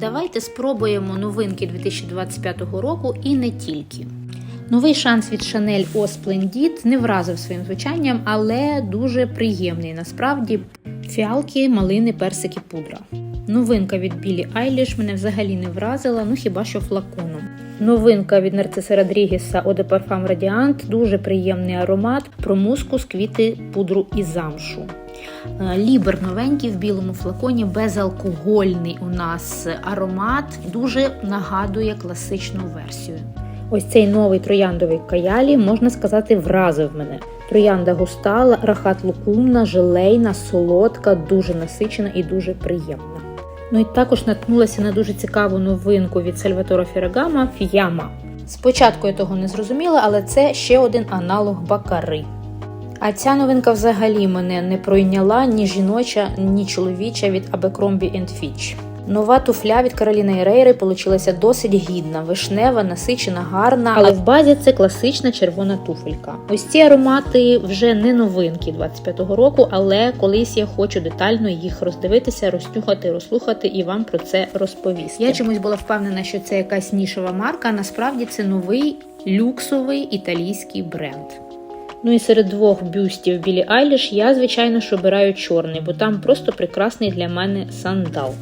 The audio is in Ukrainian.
Давайте спробуємо новинки 2025 року і не тільки. Новий шанс від Chanel O Splendid не вразив своїм звучанням, але дуже приємний. Насправді фіалки, малини, персики, пудра. Новинка від Білі Айліш мене взагалі не вразила, ну хіба що флаконом. Новинка від Нарциса Родрігеса de Parfum Radiant, дуже приємний аромат про мускус, квіти, пудру і замшу. Е, Лібер новенький в білому флаконі, безалкогольний у нас аромат, дуже нагадує класичну версію. Ось цей новий трояндовий каялі, можна сказати, вразив мене. Троянда густа, рахат лукумна, желейна, солодка, дуже насичена і дуже приємна. Ну і також наткнулася на дуже цікаву новинку від Сальватора Феррагама Фіяма. Спочатку я того не зрозуміла, але це ще один аналог бакари. А ця новинка взагалі мене не пройняла ні жіноча, ні чоловіча від Abercrombie Fitch. Нова туфля від Кароліни Ерейри получилася досить гідна, вишнева, насичена, гарна, але в базі це класична червона туфелька. Ось ці аромати вже не новинки 25-го року, але колись я хочу детально їх роздивитися, розтюхати, розслухати і вам про це розповісти. Я чомусь була впевнена, що це якась нішова марка. а Насправді це новий люксовий італійський бренд. Ну і серед двох бюстів Білі Айліш я, звичайно ж, обираю чорний, бо там просто прекрасний для мене сандал.